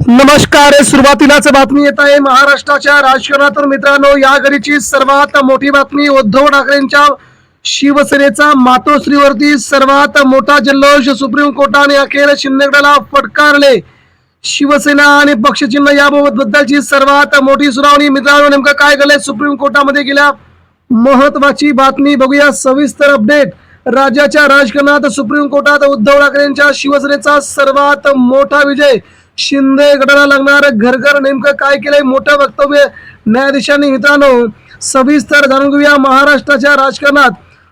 नमस्कार सुरुवातीलाच बातमी येत आहे. महाराष्ट्राच्या राजकारणातून मित्रांनो या घडीची सर्वात मोठी बातमी उद्धव ठाकरेंच्या शिवसेनेचा मातोश्रीवरती सर्वात मोठा जल्लोष सुप्रीम कोर्टाने अखेर शिंदेगडाला फटकारले. शिवसेना आणि पक्षचिन्ह याबाबत बद्दलची सर्वात मोठी सुनावणी मित्रांनो नेमकं काय झालंय सुप्रीम कोर्टामध्ये गेल्या महत्वाची बातमी बघूया. सविस्तर अपडेट राज्याच्या राजकारणात सुप्रीम कोर्टात उद्धव ठाकरेंच्या शिवसेनेचा सर्वात मोठा विजय शिंदे गटाला लागणार घर घर नेमकं काय केलंय मोठं वक्तव्य न्यायाधीशांनी मित्रांनो? सविस्तर जाणून घेऊया महाराष्ट्राच्या राजकारणात.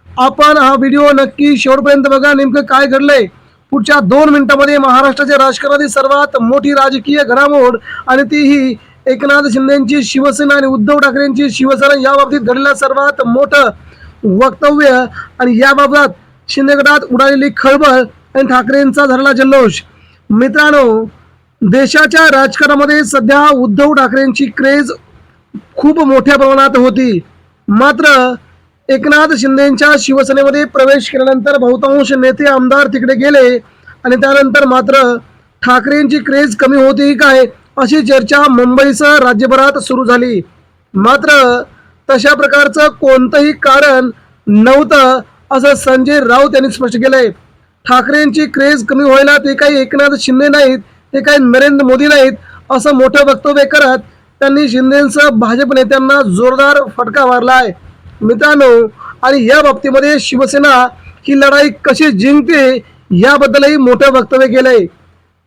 आपण हा व्हिडिओ नक्की शेवटपर्यंत बघा नेमकं काय घडलंय. पुढच्या दोन मिनिटांमध्ये महाराष्ट्राच्या राजकारणातील सर्वात मोठी राजकीय घडामोड आणि तीही एकनाथ शिंदेची शिवसेना आणि उद्धव ठाकरेंची शिवसेना या बाबतीत घडलेलं सर्वात मोठं वक्तव्य आणि याबाबत शिंदे गटात उडालेली खळबळ आणि ठाकरेंचा झालेला जल्लोष. मित्रांनो देशाच्या राजकारणामध्ये सध्या उद्धव ठाकरेंची क्रेज खूप मोठ्या प्रमाणात होती. मात्र एकनाथ शिंदेच्या शिवसेनेमध्ये प्रवेश केल्यानंतर बहुतांश नेते आमदार तिकडे गेले आणि त्यानंतर मात्र ठाकरेंची क्रेज कमी होती काय अशी चर्चा मुंबईसह राज्यभरात सुरू झाली. मात्र तशा प्रकारचं कोणतंही कारण नव्हतं असं संजय राऊत यांनी स्पष्ट केलंय. ठाकरेंची क्रेज कमी व्हायला ते काही एकनाथ शिंदे नाहीत ते काही नरेंद्र मोदी नाहीत असं मोठं वक्तव्य करत त्यांनी शिंदेसह भाजप नेत्यांना जोरदार फटका मारला आहे मित्रांनो आणि या बाबतीमध्ये शिवसेना ही लढाई कशी जिंकते याबद्दलही मोठं वक्तव्य केलंय.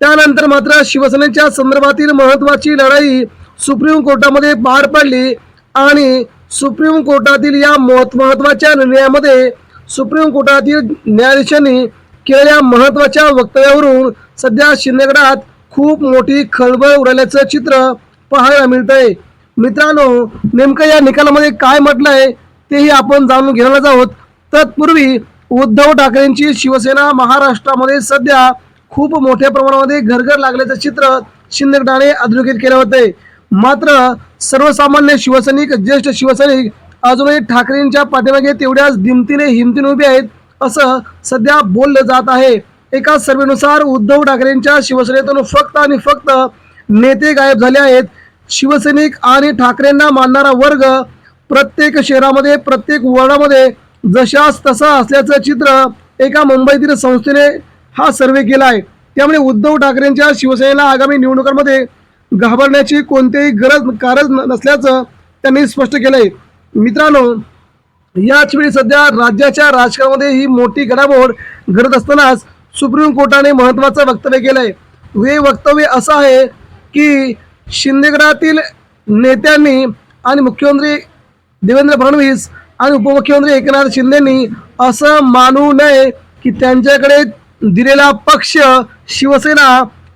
त्यानंतर मात्र शिवसेनेच्या संदर्भातील महत्वाची लढाई सुप्रीम कोर्टामध्ये पार पडली आणि सुप्रीम कोर्टातील या महत्त्वाच्या निर्णयामध्ये सुप्रीम कोर्टातील न्यायाधीशांनी केलेल्या महत्त्वाच्या वक्तव्यावरून सध्या शिंदेगडात खूप मोठी खळबळ उडाल्याचं चित्र पाहायला मिळतंय. मित्रांनो नेमकं या निकालामध्ये काय म्हटलंय तेही आपण जाणून घेणारच आहोत. तत्पूर्वी उद्धव ठाकरेंची शिवसेना महाराष्ट्रामध्ये सध्या खूप मोठ्या प्रमाणामध्ये घरघर लागल्याचं चित्र शिंदेगडाने अधोरेखित केलं होते मात्र सर्वसामान्य शिवसैनिक ज्येष्ठ शिवसैनिक अजूनही ठाकरेंच्या पाठीमागे तेवढ्याच दिमतीने हिमतीने उभे आहेत असं सध्या बोललं जात आहे. एका सर्वेनुसार उद्धव ठाकरेंच्या शिवसेनेतून फक्त आणि फक्त नेते गायब झाले आहेत. शिवसैनिक आणि ठाकरेंना मानणारा वर्ग प्रत्येक शहरामध्ये प्रत्येक वॉर्डामध्ये जशास तसा असल्याचं चित्र एका मुंबईतील संस्थेने हा सर्वे केला आहे. त्यामुळे उद्धव ठाकरेंच्या शिवसेनेला आगामी निवडणुकांमध्ये घाबरण्याची कोणतीही गरज कारण नसल्याचं त्यांनी स्पष्ट केलंय. मित्रांनो याच वेळी सध्या राज्याच्या राजकारणामध्ये ही मोठी घडामोड घडत असतानाच सुप्रीम कोर्टाने महत्त्वाचं वक्तव्य केलंय. हे वक्तव्य असं आहे की शिंदेगडातील नेत्यांनी आणि मुख्यमंत्री देवेंद्र फडणवीस आणि उपमुख्यमंत्री एकनाथ शिंदेनी असं मानू नये की त्यांच्याकडे दिलेला पक्ष शिवसेना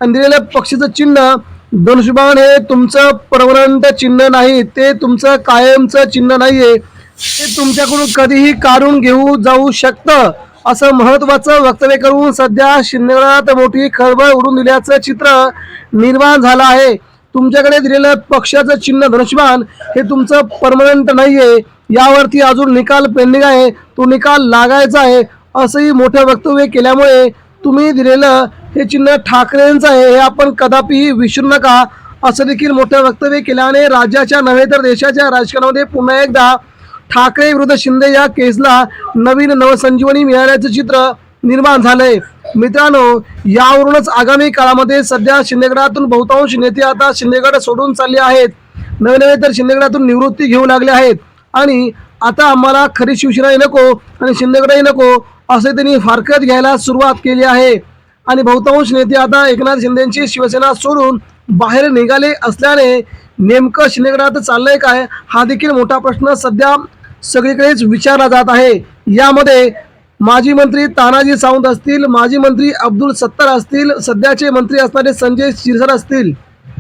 आणि दिलेल्या पक्षाचं चिन्ह धनुष्यबाण हे तुमचं परमनंट चिन्ह नाही ते तुमचं कायमचं चिन्ह नाही आहे ते तुमच्याकडून कधीही काढून घेऊ जाऊ शकतं. असं महत्वाचं वक्तव्य करून सध्या शिंदेगडात मोठी खळबळ उडून दिल्याचं चित्र निर्माण झालं आहे. तुमच्याकडे दिलेलं पक्षाचं चिन्ह धनुष्यबाण हे तुमचं परमनंट नाहीये. यावरती अजून निकाल पेंडिंग आहे. तो निकाल लागायचा आहे. असंही मोठं वक्तव्य केल्यामुळे तुम्ही दिलेलं हे चिन्ह ठाकरेंचं आहे. हे आपण कदापिही विसरू नका. असं देखील मोठं वक्तव्य केल्याने राज्याच्या नव्हे तर देशाच्या राजकारणामध्ये पुन्हा एकदा ठाकरे विरुद्ध शिंदे या केसला नवीन नवसंजीवनी मिळाल्याचं चित्र निर्माण झालंय. मित्रांनो यावरूनच आगामी काळामध्ये सध्या शिंदेगडातून बहुतांश नेते आता शिंदेगड सोडून चालले आहेत. नवे नवे तर शिंदेगडातून निवृत्ती घेऊ लागले आहेत. आणि आता आम्हाला खरी शिवसेनाही नको आणि शिंदेगडही नको असे त्यांनी फारकत घ्यायला सुरुवात केली आहे. आणि बहुतांश नेते आता एकनाथ शिंदेची शिवसेना सोडून बाहेर निघाले असल्याने नेमकं शिंदेगडात चाललंय काय हा देखील मोठा प्रश्न सध्या सगळीकडेच विचारला जात आहे. यामध्ये माजी मंत्री तानाजी सावंत असतील माजी मंत्री अब्दुल सत्तार असतील सध्याचे मंत्री असणारे संजय शिरसाट असतील.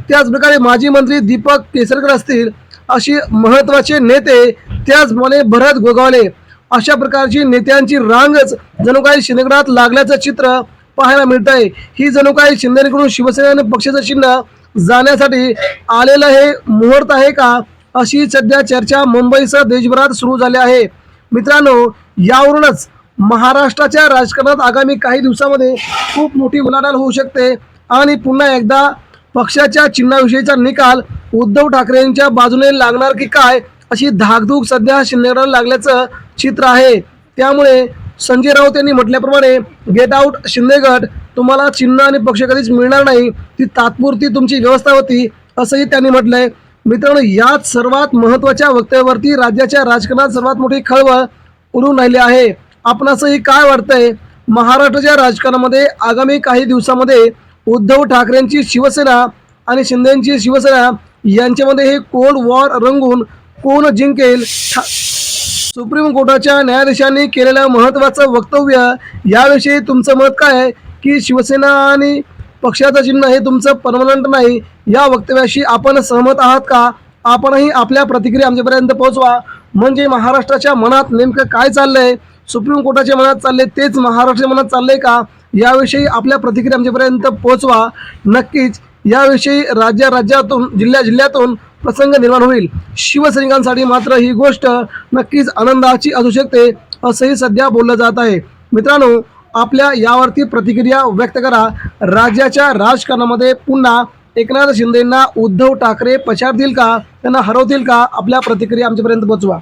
त्याचप्रकारे माजी मंत्री दीपक केसरकर असतील अशी महत्त्वाचे नेते त्याचप्रमाणे भरत गोगावले. अशा प्रकारची नेत्यांची रांगच जणू काही शिंदेगडात लागल्याचं चित्र पाहायला मिळत आहे ही जणू काही शिंदेकडून शिवसेना पक्षाचं चिन्ह जाण्यासाठी आलेलं हे मुहूर्त आहे का? अशी सध्या चर्चा मुंबईसह देशभरात सुरू झाली आहे. मित्रांनो यावरूनच महाराष्ट्राच्या राजकारणात आगामी काही दिवसामध्ये खूप मोठी उलाढाल होऊ शकते आणि पुन्हा एकदा पक्षाच्या चिन्हाविषयीचा निकाल उद्धव ठाकरेंच्या बाजूने लागणार की काय अशी धाकधूक सध्या शिंदेगडाला लागल्याचं चित्र आहे. त्यामुळे संजय राऊत यांनी म्हटल्याप्रमाणे गेट आउट शिंदेगड. तुम्हाला चिन्ह आणि पक्ष कधीच मिळणार नाही. ती तात्पुरती तुमची व्यवस्था होती असंही त्यांनी म्हटलंय. मित्रांनो याच सर्वात महत्त्वाच्या वक्तव्यावरती राज्याच्या राजकारणात सर्वात मोठी खळबळ उडून राहिली आहे. आपणासही काय वाटतंय? महाराष्ट्राच्या राजकारणामध्ये आगामी काही दिवसामध्ये उद्धव ठाकरेंची शिवसेना आणि शिंदेची शिवसेना यांच्यामध्ये हे कोल्ड वॉर रंगून कोण जिंकेल? सुप्रीम कोर्टाच्या न्यायाधीशांनी केलेलं महत्त्वाचं वक्तव्य याविषयी तुमचं मत काय आहे? की शिवसेना आणि पक्षाचं चिन्ह हे तुमचं परमनंट नाही. या वक्तव्याशी आपण सहमत आहात का? आपणही आपल्या प्रतिक्रिया आमच्यापर्यंत पोहोचवा. म्हणजे महाराष्ट्राच्या मनात नेमकं काय चाललंय? सुप्रीम कोर्टाच्या मनात चालले तेच महाराष्ट्राच्या मनात चाललंय का? याविषयी आपल्या प्रतिक्रिया आमच्यापर्यंत पोहोचवा. नक्कीच याविषयी राज्या राज्यातून जिल्ह्या जिल्ह्यातून प्रसंग निर्माण होईल. शिवसैनिकांसाठी मात्र ही गोष्ट नक्कीच आनंदाची असू शकते असंही सध्या बोललं जात आहे. मित्रांनो आपल्या यावरती प्रतिक्रिया व्यक्त करा. राज्याच्या राजकारणामध्ये पुन्हा एकनाथ शिंदेंना उद्धव ठाकरे पछाडतील का? त्यांना हरवतील का? आपल्या प्रतिक्रिया आमच्यापर्यंत पोहोचवा.